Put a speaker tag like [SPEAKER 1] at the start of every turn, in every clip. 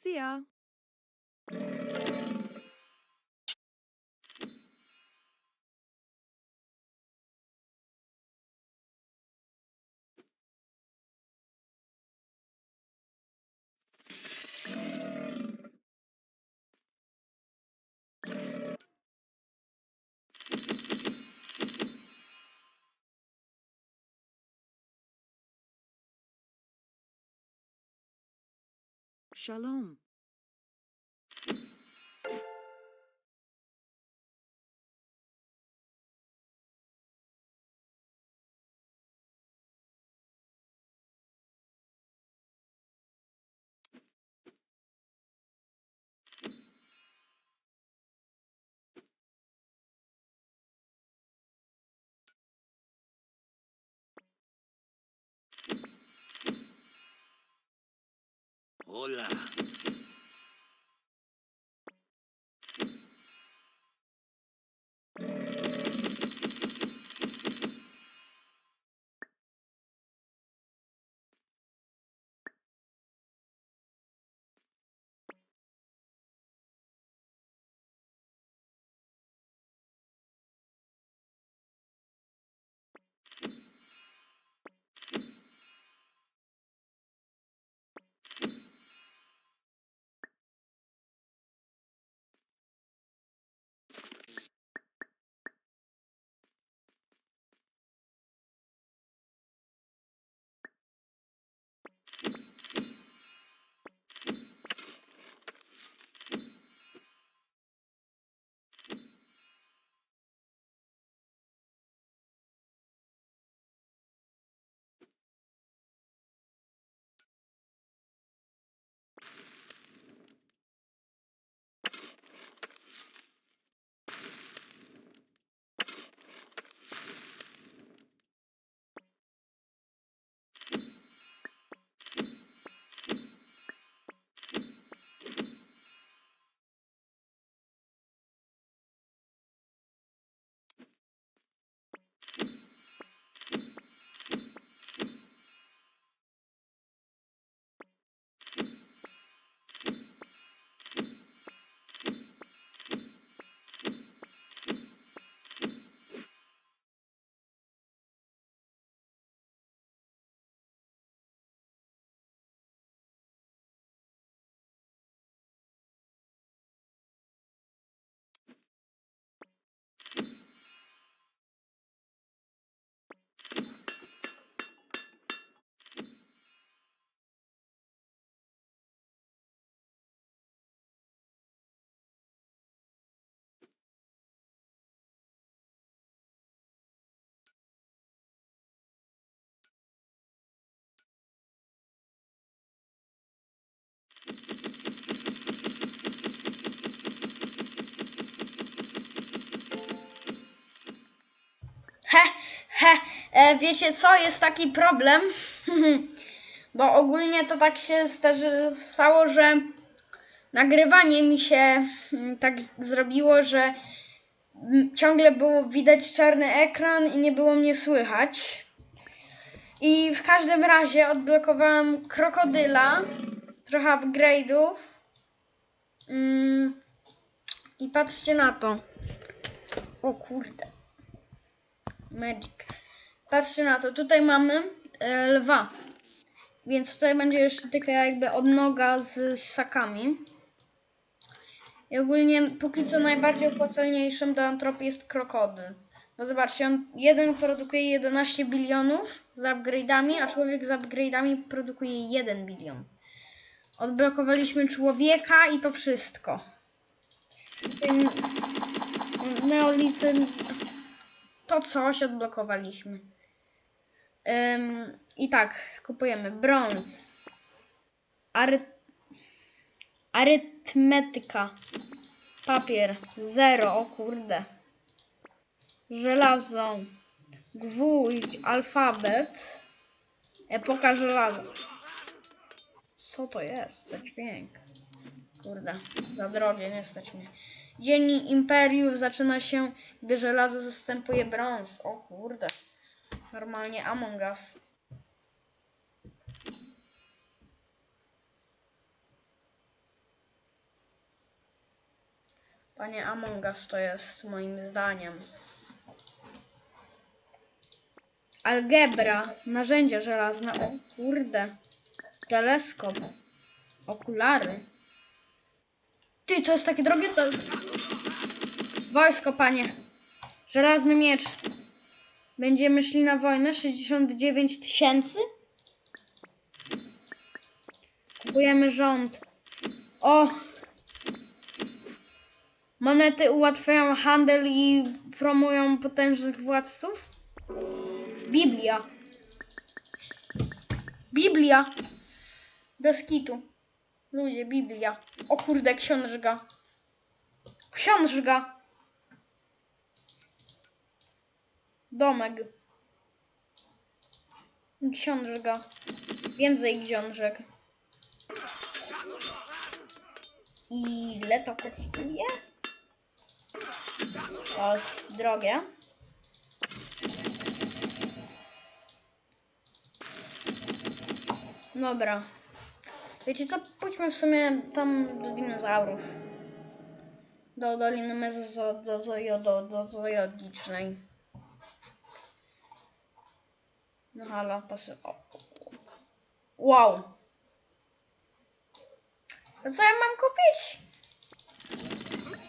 [SPEAKER 1] Szia! Shalom.
[SPEAKER 2] Hola.
[SPEAKER 3] He, he, e, wiecie co, jest taki problem, bo ogólnie to tak się stało, że nagrywanie mi się mm, tak zrobiło, że mm, ciągle było widać czarny ekran i nie było mnie słychać. I w każdym razie odblokowałam krokodyla, trochę upgrade'ów. Mm, I patrzcie na to. O kurde. Magic. Patrzcie na to, tutaj mamy e, lwa. Więc tutaj będzie jeszcze taka jakby odnoga z ssakami. I ogólnie póki co najbardziej opłacalniejszym do antropii jest krokodyl. Bo zobaczcie, on jeden produkuje 11 bilionów z upgrade'ami, a człowiek z upgrade'ami produkuje 1 bilion. Odblokowaliśmy człowieka i to wszystko. Tym to coś odblokowaliśmy. Ym, I tak, kupujemy brąz. Ary... Arytmetyka. Papier. Zero, o kurde. żelazo, gwóźdź, alfabet, epoka żelaza. Co to jest za dźwięk? Kurde, za drogie, nie stać mnie. Dzień Imperiów zaczyna się, gdy żelazo zastępuje brąz. O kurde. Normalnie Among Us. Panie Among Us to jest moim zdaniem. Algebra, narzędzia żelazne. O kurde. Teleskop. Okulary. Ty, to jest takie drogie? To... Wojsko, panie. Żelazny miecz. Będziemy szli na wojnę. 69 tysięcy? Kupujemy rząd. O! Monety ułatwiają handel i promują potężnych władców. Biblia. Biblia. Bez. Ludzie, Biblia. O kurde, książka. Książka. Domek. Książka. Więcej książek. Ile to kosztuje? To jest drogie. Dobra. Wiecie co? Pójdźmy w sumie tam do dinozaurów. Do Doliny Mezo, do, zojo, do, do zoologicznej. No halo, pasy. Wow. A co ja mam kupić?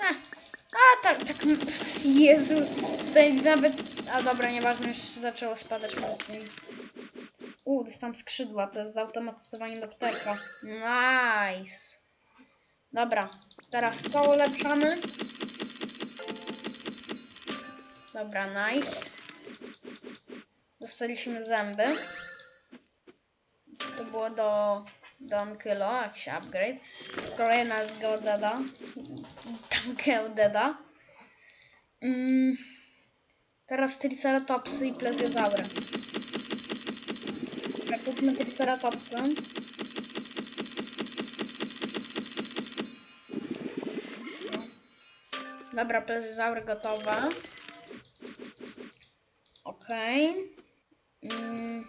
[SPEAKER 3] A, a tak, tak. Jezu. Tutaj nawet. A dobra, nieważne, już zaczęło spadać mocniej. U, dostałam skrzydła, to jest zautomatyzowanie doktorka. Nice. Dobra, teraz to ulepszamy. Dobra, nice. Dostaliśmy zęby. To było do, do Ankylo, jakiś upgrade. Kolejna z Geodeda. Tam Geodeda. Mm. Teraz Triceratopsy i Plesiozaury. Kupmy Triceratopsy. Dobra, plezaury gotowe. Okej. Mm.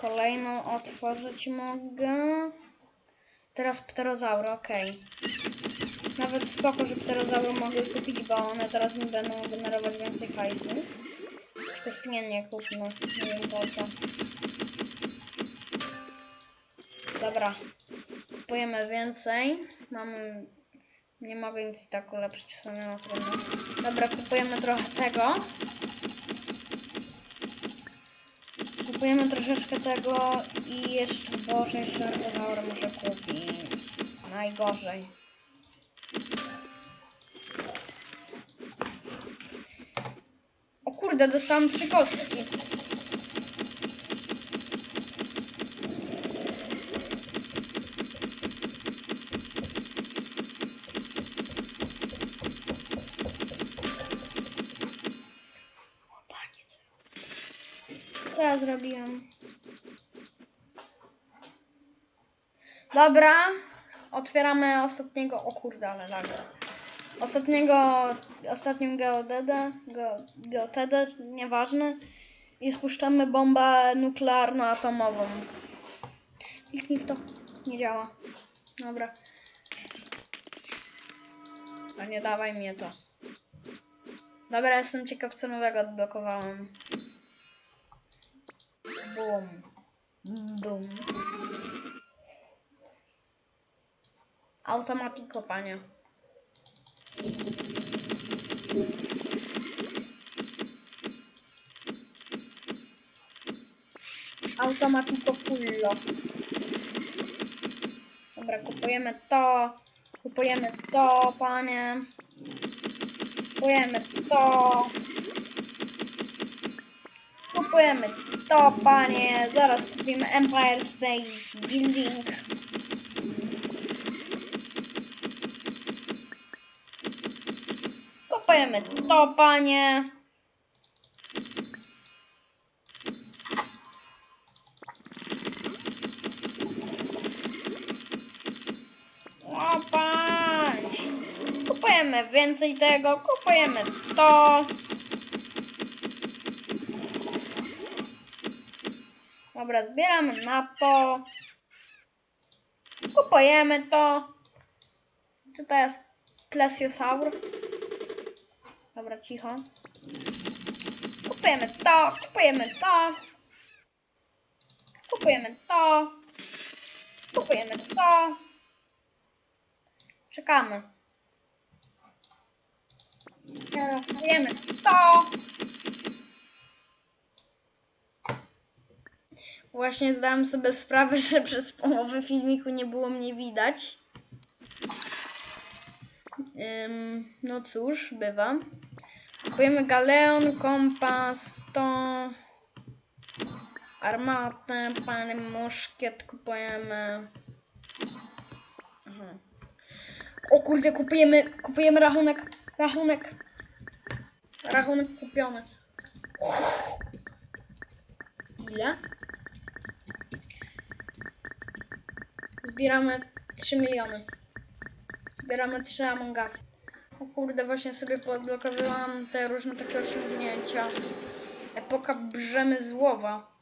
[SPEAKER 3] Kolejną otworzyć mogę. Teraz pterozaury, okej. Nawet spoko, że pterozaury mogę kupić, bo one teraz mi będą generować więcej hajsu. Skostnienie kupmy, nie wiem po co. Dobra. Kupujemy więcej. Mamy... Nie mogę nic tak ulepszyć w na trudno. Dobra, kupujemy trochę tego. Kupujemy troszeczkę tego i jeszcze, boże, jeszcze Argonaura muszę kupić. Najgorzej. O kurde, dostałam trzy kostki. Co ja zrobiłem? Dobra, otwieramy ostatniego. O kurde, ale laga. Ostatniego, ostatnią geodedę, ge, geotedę, nieważne. I spuszczamy bombę nuklearno-atomową. Kliknij w to. Nie działa. Dobra. A nie dawaj mnie to. Dobra, jestem ciekaw, co nowego odblokowałem. Bum. Bum. Automatik kopania. Automatiko fullo. Dobra, kupujemy to. Kupujemy to, panie. Kupujemy to. Kupujemy to panie, zaraz kupimy Empire State Building. Kupujemy to panie. O, pań. Kupujemy więcej tego, kupujemy to. Dobra, zbieramy na to. Kupujemy to. Czy to jest plesiosaur? Dobra, cicho. Kupujemy to, kupujemy to. Kupujemy to. Kupujemy to. Czekamy. Kupujemy to. Właśnie zdałem sobie sprawę, że przez połowę filmiku nie było mnie widać. Ym, no cóż, bywa. Kupujemy galeon, kompas, to armatę, pany muszkiet kupujemy. Aha. O kurde, kupujemy, kupujemy rachunek, rachunek. Rachunek kupiony. Ile? Zbieramy 3 miliony. Zbieramy 3 Among Us. O kurde, właśnie sobie podblokowałam te różne takie osiągnięcia. Epoka brzemy złowa.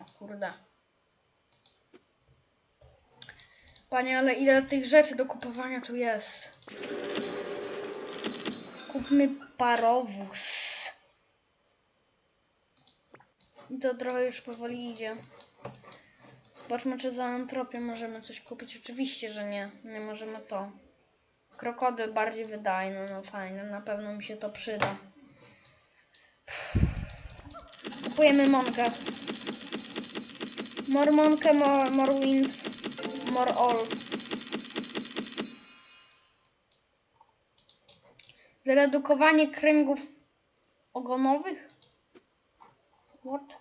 [SPEAKER 3] O kurde. Panie, ale ile tych rzeczy do kupowania tu jest? Kupmy parowóz. I to trochę już powoli idzie. Zobaczmy, czy za antropię możemy coś kupić. Oczywiście, że nie. Nie możemy to. Krokodyl bardziej wydajny, no fajne. Na pewno mi się to przyda. Kupujemy monkę. More monkę, more, more wins, more all. Zredukowanie kręgów ogonowych? What?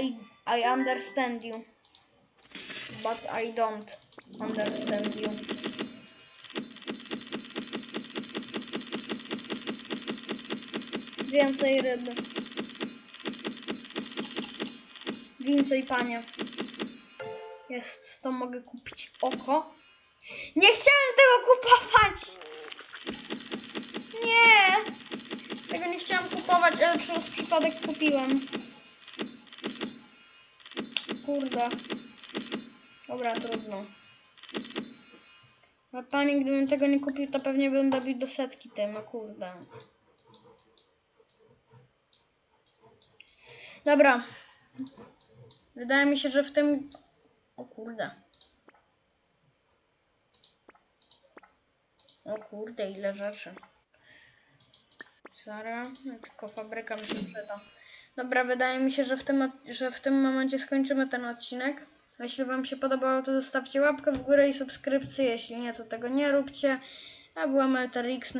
[SPEAKER 3] I, I understand you. But I don't understand you. Więcej ryb. Więcej, panie. Jest, to mogę kupić oko. Nie chciałem tego kupować! Nie! Tego nie chciałam kupować, ale przez przypadek kupiłem. Kurde. Dobra, trudno. A panie, gdybym tego nie kupił, to pewnie bym dobił do setki tym, a kurde. Dobra. Wydaje mi się, że w tym... O kurde. O kurde, ile rzeczy. Sara, tylko fabryka mi się przyda. Dobra, wydaje mi się, że w, tym, że w tym momencie skończymy ten odcinek. Jeśli Wam się podobało, to zostawcie łapkę w górę i subskrypcję. Jeśli nie, to tego nie róbcie. A była Melterix.